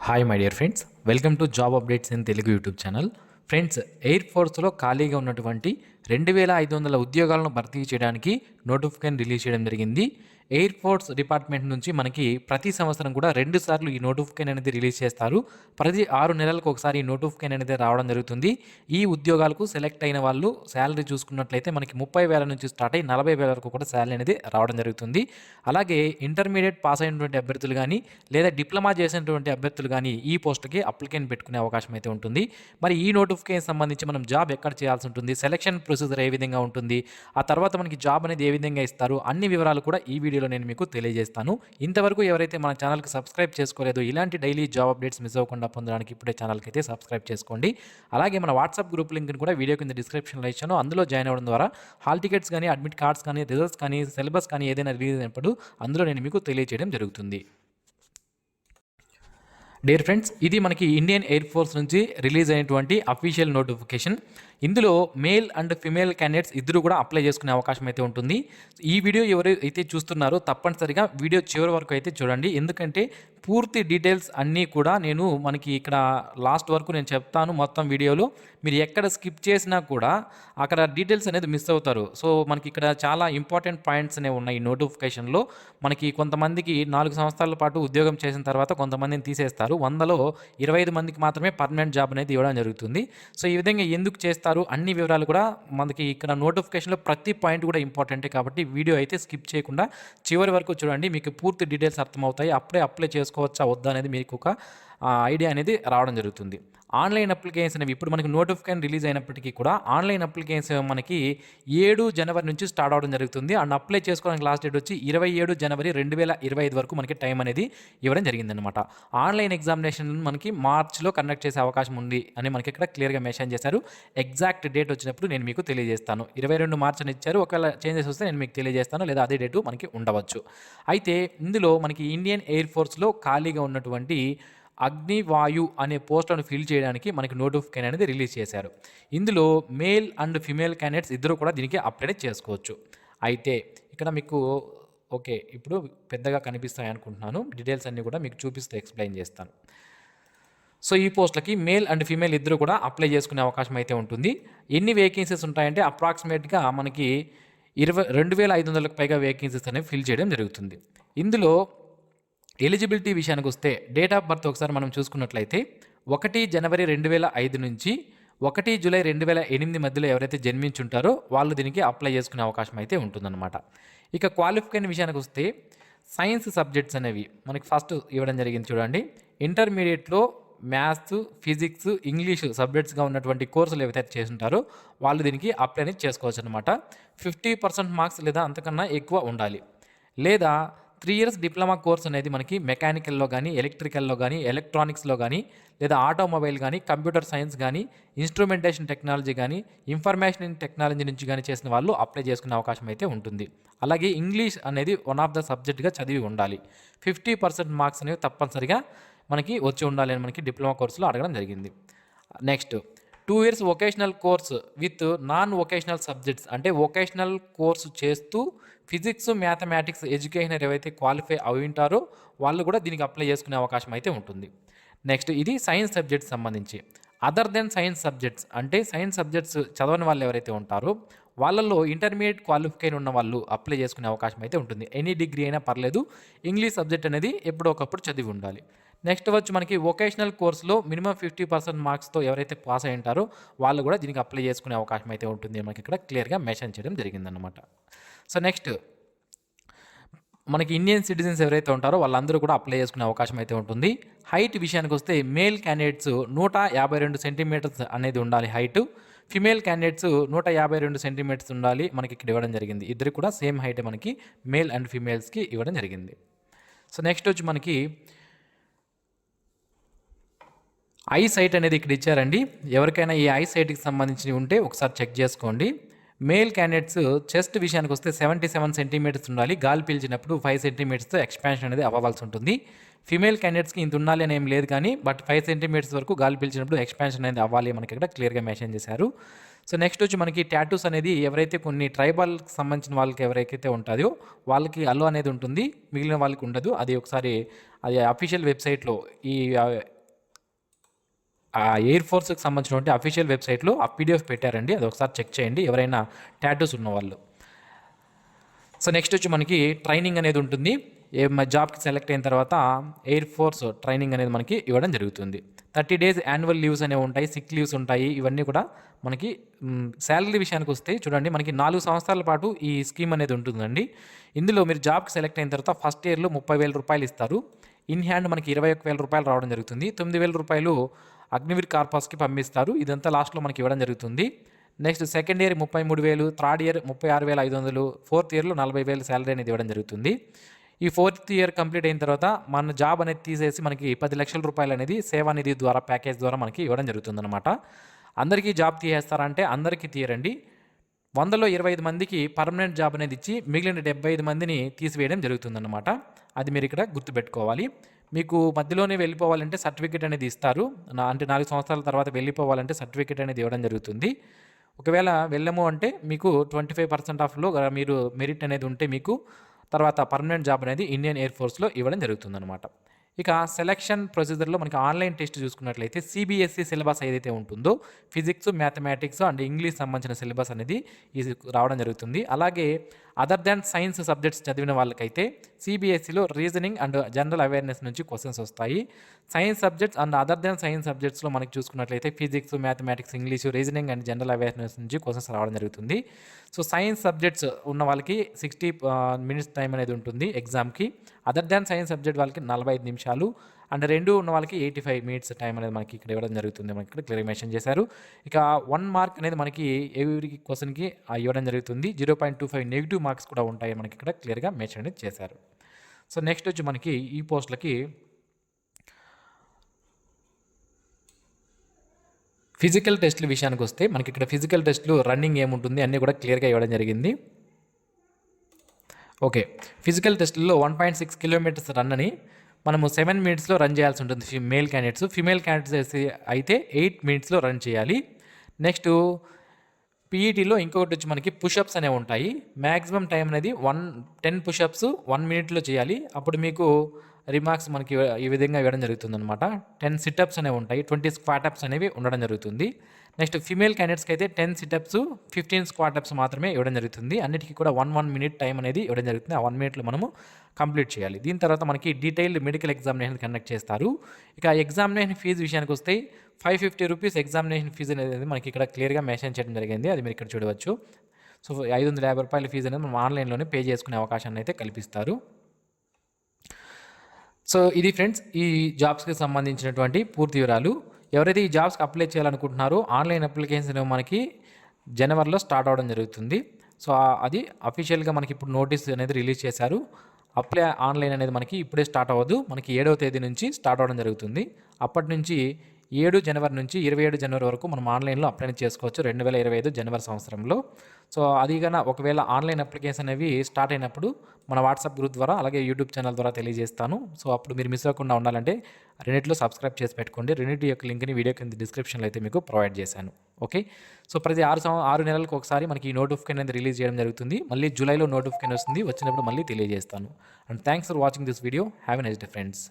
Hi my dear friends welcome to job updates in Telugu YouTube channel friends air ఫోర్స్లో ఖాళీగా ఉన్నటువంటి రెండు వేల ఐదు వందల ఉద్యోగాలను భర్తీ చేయడానికి నోటిఫికేషన్ రిలీజ్ చేయడం జరిగింది. ఎయిర్ ఫోర్స్ డిపార్ట్మెంట్ నుంచి మనకి ప్రతి సంవత్సరం కూడా రెండు సార్లు ఈ నోటిఫికేషన్ అనేది రిలీజ్ చేస్తారు. ప్రతి ఆరు నెలలకు ఒకసారి ఈ నోటిఫికేషన్ అనేది రావడం జరుగుతుంది. ఈ ఉద్యోగాలకు సెలెక్ట్ అయిన వాళ్ళు శాలరీ చూసుకున్నట్లయితే మనకి ముప్పై వేల నుంచి స్టార్ట్ అయ్యి నలభై వేల వరకు కూడా శాలరీ అనేది రావడం జరుగుతుంది. అలాగే ఇంటర్మీడియట్ పాస్ అయినటువంటి అభ్యర్థులు కానీ లేదా డిప్లొమా చేసినటువంటి అభ్యర్థులు కానీ ఈ పోస్టుకి అప్లికేషన్ పెట్టుకునే అవకాశం అయితే ఉంటుంది. మరి ఈ నోటిఫికేషన్ సంబంధించి మనం జాబ్ ఎక్కడ చేయాల్సి ఉంటుంది? సెలక్షన్ ప్రొసీజర్ ఏ విధంగా ఉంటుంది? ఆ తర్వాత మనకి జాబ్ అనేది ఏ విధంగా ఇస్తారు? అన్ని వివరాలు కూడా ఈ వీడియో వీడియోలో నేను మీకు తెలియజేస్తాను. ఇంతవరకు ఎవరైతే మన ఛానల్కి సబ్స్క్రైబ్ చేసుకోలేదో ఇలాంటి డైలీ జాబ్ అప్డేట్స్ మిస్ అవ్వకుండా పొందడానికి ఇప్పుడే ఛానల్కి అయితే సబ్స్క్రైబ్ చేసుకోండి. అలాగే మన వాట్సాప్ గ్రూప్ లింక్ని కూడా వీడియో కింద డిస్క్రిప్షన్లో ఇచ్చాను. అందులో జాయిన్ అవ్వడం ద్వారా హాల్ టికెట్స్ కానీ అడ్మిట్ కార్డ్స్ కానీ రిజల్ట్స్ కానీ సిలబస్ కానీ ఏదైనా రిలీజ్ అయినప్పుడు అందులో నేను మీకు తెలియజేయడం జరుగుతుంది. డియర్ ఫ్రెండ్స్ ఇది మనకి ఇండియన్ ఎయిర్ ఫోర్స్ నుంచి రిలీజ్ అయినటువంటి అఫీషియల్ నోటిఫికేషన్ ఇందులో మేల్ అండ్ ఫిమేల్ క్యాండిడేట్స్ ఇద్దరు కూడా అప్లై చేసుకునే అవకాశం అయితే ఉంటుంది. ఈ వీడియో ఎవరైతే చూస్తున్నారో తప్పనిసరిగా వీడియో చివరి వరకు అయితే చూడండి. ఎందుకంటే పూర్తి డీటెయిల్స్ అన్నీ కూడా నేను మనకి ఇక్కడ లాస్ట్ వరకు నేను చెప్తాను మొత్తం వీడియోలో మీరు ఎక్కడ స్కిప్ చేసినా కూడా అక్కడ డీటెయిల్స్ అనేది మిస్ అవుతారు. సో మనకి ఇక్కడ చాలా ఇంపార్టెంట్ పాయింట్స్ అనేవి ఉన్నాయి నోటిఫికేషన్లో మనకి కొంతమందికి నాలుగు సంవత్సరాల పాటు ఉద్యోగం చేసిన తర్వాత కొంతమందిని తీసేస్తారు. వందలో ఇరవై ఐదు మందికి మాత్రమే పర్మనెంట్ జాబ్ అనేది ఇవ్వడం జరుగుతుంది. సో ఈ విధంగా ఎందుకు చేస్తారు? అన్ని వివరాలు కూడా మనకి ఇక్కడ నోటిఫికేషన్లో ప్రతి పాయింట్ కూడా ఇంపార్టెంటే కాబట్టి వీడియో అయితే స్కిప్ చేయకుండా చివరి వరకు చూడండి. మీకు పూర్తి డీటెయిల్స్ అర్థమవుతాయి. అప్పుడే అప్లై చేసుకోవచ్చా? వద్దా అనేది మీకు ఒక ఐడియా అనేది రావడం జరుగుతుంది. ఆన్లైన్ అప్లికేషన్ అనేవి ఇప్పుడు మనకి నోటిఫికేషన్ రిలీజ్ అయినప్పటికీ కూడా ఆన్లైన్ అప్లికేషన్ మనకి ఏడు జనవరి నుంచి స్టార్ట్ అవడం జరుగుతుంది. అండ్ అప్లై చేసుకోవడానికి లాస్ట్ డేట్ వచ్చి ఇరవై ఏడు జనవరి రెండు వేల ఇరవై ఐదు వరకు మనకి టైం అనేది ఇవ్వడం జరిగిందనమాట ఆన్లైన్ ఎగ్జామినేషన్ మనకి మార్చ్లో కండక్ట్ చేసే అవకాశం ఉంది అని మనకి ఇక్కడ క్లియర్గా మెన్షన్ చేశారు. ఎగ్జాక్ట్ డేట్ వచ్చినప్పుడు నేను మీకు తెలియజేస్తాను. ఇరవై రెండు మార్చ్ అని ఇచ్చారు. ఒకవేళ చేంజెస్ వస్తే నేను మీకు తెలియజేస్తాను. లేదా అదే డేటు మనకి ఉండవచ్చు. అయితే ఇందులో మనకి ఇండియన్ ఎయిర్ ఫోర్స్లో ఖాళీగా ఉన్నటువంటి అగ్నివాయు అనే పోస్టులను ఫిల్ చేయడానికి మనకి నోటిఫికేషన్ అనేది రిలీజ్ చేశారు. ఇందులో మేల్ అండ్ ఫిమేల్ క్యాండిడేట్స్ ఇద్దరు కూడా దీనికి అప్లై చేసుకోవచ్చు. అయితే ఇక్కడ మీకు ఓకే ఇప్పుడు పెద్దగా కనిపిస్తాయి అనుకుంటున్నాను. డీటెయిల్స్ అన్నీ కూడా మీకు చూపిస్తూ ఎక్స్ప్లెయిన్ చేస్తాను. సో ఈ పోస్టులకి మేల్ అండ్ ఫీమేల్ ఇద్దరు కూడా అప్లై చేసుకునే అవకాశం అయితే ఉంటుంది. ఎన్ని వేకెన్సీస్ ఉంటాయంటే అప్రాక్సిమేట్గా మనకి ఇరవై రెండు వేల ఐదు వందలకు పైగా వేకెన్సీస్ అనేవి ఫిల్ చేయడం జరుగుతుంది. ఇందులో ఎలిజిబిలిటీ విషయానికి వస్తే డేట్ ఆఫ్ బర్త్ ఒకసారి మనం చూసుకున్నట్లయితే ఒకటి జనవరి రెండు వేల ఐదు నుంచి ఒకటి జూలై రెండు వేల ఎనిమిది మధ్యలో ఎవరైతే జన్మించుంటారో వాళ్ళు దీనికి అప్లై చేసుకునే అవకాశం అయితే ఉంటుందన్నమాట. ఇక క్వాలిఫికేషన్ విషయానికి వస్తే సైన్స్ సబ్జెక్ట్స్ అనేవి మనకి ఫస్ట్ ఇవ్వడం జరిగింది చూడండి. ఇంటర్మీడియట్లో మ్యాథ్స్ ఫిజిక్స్ ఇంగ్లీష్ సబ్జెక్ట్స్గా ఉన్నటువంటి కోర్సులు ఏవైతే చేస్తుంటారో వాళ్ళు దీనికి అప్లై అనేది చేసుకోవచ్చు అనమాట ఫిఫ్టీ పర్సెంట్ మార్క్స్ లేదా అంతకన్నా ఎక్కువ ఉండాలి. లేదా త్రీ ఇయర్స్ డిప్లొమా కోర్స్ అనేది మనకి మెకానికల్లో కానీ ఎలక్ట్రికల్లో కానీ ఎలక్ట్రానిక్స్లో కానీ లేదా ఆటోమొబైల్ కానీ కంప్యూటర్ సైన్స్ కానీ ఇన్స్ట్రుమెంటేషన్ టెక్నాలజీ కానీ ఇన్ఫర్మేషన్ టెక్నాలజీ నుంచి కానీ చేసిన వాళ్ళు అప్లై చేసుకునే అవకాశం అయితే ఉంటుంది. అలాగే ఇంగ్లీష్ అనేది వన్ ఆఫ్ ద సబ్జెక్ట్గా చదివి ఉండాలి. ఫిఫ్టీ పర్సెంట్ మార్క్స్ అనేవి తప్పనిసరిగా మనకి వచ్చి ఉండాలి అని మనకి డిప్లొమా కోర్సులో అడగడం జరిగింది. Next two years vocational course with non vocational subjects అంటే వొకేషనల్ కోర్సు చేస్తూ ఫిజిక్స్ మ్యాథమెటిక్స్ ఎడ్యుకేషన్ ఏవైతే క్వాలిఫై అవి ఉంటారో వాళ్ళు కూడా దీనికి అప్లై చేసుకునే అవకాశం అయితే ఉంటుంది. నెక్స్ట్ ఇది సైన్స్ సబ్జెక్ట్స్ సంబంధించి. అదర్ దెన్ సైన్స్ సబ్జెక్ట్స్ అంటే సైన్స్ సబ్జెక్ట్స్ చదవని వాళ్ళు ఎవరైతే ఉంటారో వాళ్ళల్లో ఇంటర్మీడియట్ క్వాలిఫికేషన్ ఉన్న వాళ్ళు అప్లై చేసుకునే అవకాశం అయితే ఉంటుంది. ఎనీ డిగ్రీ అయినా పర్లేదు ఇంగ్లీష్ సబ్జెక్ట్ అనేది ఎప్పుడో ఒకప్పుడు చదివి ఉండాలి. నెక్స్ట్ వచ్చి మనకి వొకేషనల్ కోర్సులో మినిమం ఫిఫ్టీ పర్సెంట్ మార్క్స్తో ఎవరైతే పాస్ అయి ఉంటారో వాళ్ళు కూడా దీనికి అప్లై చేసుకునే అవకాశం అయితే ఉంటుంది. మనకి ఇక్కడ క్లియర్గా మెన్షన్ చేయడం జరిగిందనమాట సో నెక్స్ట్ మనకి ఇండియన్ సిటిజన్స్ ఎవరైతే ఉంటారో వాళ్ళందరూ కూడా అప్లై చేసుకునే అవకాశం అయితే ఉంటుంది. హైట్ విషయానికి వస్తే మేల్ క్యాండిడేట్స్ నూట యాభై రెండు సెంటీమీటర్స్ అనేది ఉండాలి హైట్. ఫిమేల్ క్యాండిడేట్స్ నూట యాభై రెండు సెంటీమీటర్స్ ఉండాలి మనకి ఇక్కడ ఇవ్వడం జరిగింది. ఇద్దరు కూడా సేమ్ హైట్ మనకి మేల్ అండ్ ఫిమేల్స్కి ఇవ్వడం జరిగింది. సో నెక్స్ట్ వచ్చి మనకి ఐ సైట్ అనేది ఇక్కడ ఇచ్చారండి. ఎవరికైనా ఈ ఐ సైట్కి సంబంధించి ఉంటే ఒకసారి చెక్ చేసుకోండి. మేల్ క్యాండిడేట్స్ చెస్ట్ విషయానికి వస్తే సెవెంటీ సెవెన్ సెంటీమీటర్స్ ఉండాలి. గాలి పీల్చినప్పుడు ఫైవ్ సెంటీమీటర్స్ ఎక్స్పాన్షన్ అనేది అవ్వాల్సి ఉంటుంది. ఫీమేల్ క్యాండిడేట్స్కి ఇంత ఉండాలి అని ఏం లేదు కానీ బట్ ఫైవ్ సెంటీమీటర్స్ వరకు గాలి పీల్చినప్పుడు ఎక్స్పాన్షన్ అనేది అవ్వాలి మనకి ఇక్కడ క్లియర్గా మెన్షన్ చేశారు. సో నెక్స్ట్ వచ్చి మనకి టాటూస్ అనేది ఎవరైతే కొన్ని ట్రైబల్కి సంబంధించిన వాళ్ళకి ఎవరైతే ఉంటుందో వాళ్ళకి అలో అనేది ఉంటుంది. మిగిలిన వాళ్ళకి ఉండదు. అది ఒకసారి అది అఫీషియల్ వెబ్సైట్లో ఈ ఆ ఎయిర్ ఫోర్స్కి సంబంధించినటువంటి అఫీషియల్ వెబ్సైట్లో ఆ పీడిఎఫ్ పెట్టారండి. అది ఒకసారి చెక్ చేయండి. ఎవరైనా ట్యాటూస్ ఉన్నవాళ్ళు. సో నెక్స్ట్ వచ్చి మనకి ట్రైనింగ్ అనేది ఉంటుంది. ఏ జాబ్కి సెలెక్ట్ అయిన తర్వాత ఎయిర్ ఫోర్స్ ట్రైనింగ్ అనేది మనకి ఇవ్వడం జరుగుతుంది. థర్టీ డేస్ యాన్యువల్ లీవ్స్ అనేవి ఉంటాయి సిక్ లీవ్స్ ఉంటాయి. ఇవన్నీ కూడా మనకి శాలరీ విషయానికి వస్తే చూడండి మనకి నాలుగు సంవత్సరాల పాటు ఈ స్కీమ్ అనేది ఉంటుందండి. ఇందులో మీరు జాబ్కి సెలెక్ట్ అయిన తర్వాత ఫస్ట్ ఇయర్లో ముప్పై వేల రూపాయలు ఇస్తారు. ఇన్ హ్యాండ్ మనకి ఇరవై ఒక్క వేల రూపాయలు రావడం జరుగుతుంది. తొమ్మిది వేల రూపాయలు అగ్నివీర్ కార్పస్కి పంపిస్తారు. ఇదంతా లాస్ట్లో మనకి ఇవ్వడం జరుగుతుంది. నెక్స్ట్ సెకండ్ ఇయర్ ముప్పై మూడు వేలు థర్డ్ ఇయర్ ముప్పై ఆరు వేల ఐదు వందలు ఫోర్త్ ఇయర్లో నలభై వేలు శాలరీ అనేది ఇవ్వడం జరుగుతుంది. ఈ ఫోర్త్ ఇయర్ కంప్లీట్ అయిన తర్వాత మన జాబ్ అనేది తీసేసి మనకి పది లక్షల రూపాయలు అనేది సేవానిధి ద్వారా ప్యాకేజ్ ద్వారా మనకి ఇవ్వడం జరుగుతుంది అనమాట అందరికీ జాబ్ తీసేస్తారంటే అందరికీ తీయరండి వందలో ఇరవై ఐదు మందికి పర్మనెంట్ జాబ్ అనేది ఇచ్చి మిగిలిన డెబ్బై ఐదు మందిని తీసివేయడం జరుగుతుందన్నమాట. అది మీరు ఇక్కడ గుర్తుపెట్టుకోవాలి. మీకు మధ్యలోనే వెళ్ళిపోవాలంటే సర్టిఫికేట్ అనేది ఇస్తారు. నా అంటే నాలుగు సంవత్సరాల తర్వాత వెళ్ళిపోవాలంటే సర్టిఫికేట్ అనేది ఇవ్వడం జరుగుతుంది. ఒకవేళ వెళ్ళము అంటే మీకు ట్వంటీ ఫైవ్ పర్సెంట్ ఆఫ్లో మీరు మెరిట్ అనేది ఉంటే మీకు తర్వాత పర్మనెంట్ జాబ్ అనేది ఇండియన్ ఎయిర్ ఫోర్స్లో ఇవ్వడం జరుగుతుందన్నమాట. ఇక సెలక్షన్ ప్రొసీజర్లో మనకి ఆన్లైన్ టెస్ట్ చూసుకున్నట్లయితే సిబిఎస్ఈ సిలబస్ ఏదైతే ఉంటుందో ఫిజిక్స్ మ్యాథమెటిక్స్ అండ్ ఇంగ్లీష్ సంబంధించిన సిలబస్ అనేది ఇది రావడం జరుగుతుంది. అలాగే అదర్ దాన్ సైన్స్ సబ్జెక్ట్స్ చదివిన వాళ్ళకైతే సిబిఎస్ఈలో రీజనింగ్ అండ్ జనరల్ అవేర్నెస్ నుంచి క్వశ్చన్స్ వస్తాయి. Science subjects and other than science సబ్జెక్ట్స్లో మనకి చూసుకున్నట్లయితే physics mathematics English reasoning and general awareness నుంచి క్వశ్చన్స్ రావడం జరుగుతుంది. సో సైన్స్ సబ్జెక్ట్స్ ఉన్న వాళ్ళకి సిక్స్టీ మినిట్స్ టైం అనేది ఉంటుంది ఎగ్జామ్కి అదర్ దాన్ సైన్స్ సబ్జెక్ట్ వాళ్ళకి నలభై ఐదు నిమిషాలు. అండ్ రెండు ఉన్న వాళ్ళకి ఎయిటీ ఫైవ్ మినిట్స్ టైం అనేది మనకి ఇక్కడ ఇవ్వడం జరుగుతుంది. మనకి ఇక్కడ క్లియర్ మెన్షన్ చేశారు. ఇక వన్ మార్క్ అనేది మనకి ఎవరికి క్వశ్చన్కి ఇవ్వడం జరుగుతుంది. Zero point two five negative marks కూడా ఉంటాయి మనకి ఇక్కడ క్లియర్గా మెన్షన్ అనేది చేశారు. సో నెక్స్ట్ వచ్చి మనకి ఈ పోస్టులకి ఫిజికల్ టెస్ట్ల విషయానికి వస్తే మనకి ఇక్కడ ఫిజికల్ టెస్ట్లు రన్నింగ్ ఏముంటుంది అన్నీ కూడా క్లియర్గా ఇవ్వడం జరిగింది. ఓకే. ఫిజికల్ టెస్ట్లో one point six kilometres run అని మనము సెవెన్ మినిట్స్లో రన్ చేయాల్సి ఉంటుంది మేల్ క్యాండిడేట్స్. ఫిమేల్ క్యాండిడేట్స్ అయితే ఎయిట్ మినిట్స్లో రన్ చేయాలి. నెక్స్ట్ పీఈటీలో ఇంకొకటి వచ్చి మనకి పుషప్స్ అనేవి ఉంటాయి. మ్యాక్సిమం టైం అనేది వన్ టెన్ పుషప్స్ వన్ మినిట్లో చేయాలి. అప్పుడు మీకు రిమార్క్స్ మనకి ఈ విధంగా ఇవ్వడం జరుగుతుంది అనమాట టెన్ సిటప్స్ అనేవి ఉంటాయి. ట్వంటీ స్క్వాటప్స్ అనేవి ఉండడం జరుగుతుంది. నెక్స్ట్ ఫిమేల్ క్యాండిడేట్స్కి అయితే టెన్ సిటప్స్ ఫిఫ్టీన్ స్క్వాటప్స్ మాత్రమే ఇవ్వడం జరుగుతుంది. అన్నిటికీ కూడా వన్ వన్ మినిట్ టైం అనేది ఇవ్వడం జరుగుతుంది. ఆ వన్ మినిట్లో మనము కంప్లీట్ చేయాలి. దీని తర్వాత మనకి డీటెయిల్డ్ మెడికల్ ఎగ్జామినేషన్ కండక్ట్ చేస్తారు. ఇక ఎగ్జామినేషన్ ఫీజు విషయానికి వస్తే five fifty rupees examination fee అనేది మనకి ఇక్కడ క్లియర్గా మెన్షన్ చేయడం జరిగింది. అది మీరు ఇక్కడ చూడవచ్చు. సో ఐదు వందల యాభై రూపాయల ఫీజు అనేది మనం ఆన్లైన్లోనే పే చేసుకునే అవకాశాన్ని అయితే కల్పిస్తారు. సో ఇది ఫ్రెండ్స్ ఈ జాబ్స్కి సంబంధించినటువంటి పూర్తి వివరాలు. ఎవరైతే ఈ జాబ్స్కి అప్లై చేయాలనుకుంటున్నారో ఆన్లైన్ అప్లికేషన్ మనకి జనవరిలో స్టార్ట్ అవడం జరుగుతుంది. సో అది అఫీషియల్గా మనకి ఇప్పుడు నోటీస్ అనేది రిలీజ్ చేశారు. అప్లై ఆన్లైన్ అనేది మనకి ఇప్పుడే స్టార్ట్ అవ్వదు. మనకి ఏడవ తేదీ నుంచి స్టార్ట్ అవ్వడం జరుగుతుంది. అప్పటి నుంచి ఏడు జనవరి నుంచి ఇరవై ఏడు జనవరి వరకు మనం ఆన్లైన్లో అప్లై చేసుకోవచ్చు రెండు వేల ఇరవై ఐదు జనవరి సంవత్సరంలో. సో అది కన్నా ఒకవేళ ఆన్లైన్ అప్లికేషన్ అనేవి స్టార్ట్ అయినప్పుడు మన వాట్సాప్ గ్రూప్ ద్వారా అలాగే యూట్యూబ్ ఛానల్ ద్వారా తెలియజేస్తాను. సో అప్పుడు మీరు మిస్ అవ్వకుండా ఉండాలంటే రెండింటిలో సబ్స్క్రైబ్ చేసి పెట్టుకోండి. రెండింటి యొక్క లింక్ని వీడియో కింద డిస్క్రిప్షన్లో అయితే మీకు ప్రొవైడ్ చేశాను. ఓకే? సో ప్రతి ఆరు ఆరు నెలలకు ఒకసారి మనకి ఈ నోటిఫికేషన్ అనేది రిలీజ్ చేయడం జరుగుతుంది. మళ్ళీ జూలైలో నోటిఫికేషన్ వస్తుంది. వచ్చినప్పుడు మళ్ళీ తెలియజేస్తాను. And thanks for watching this video. Have a next friends.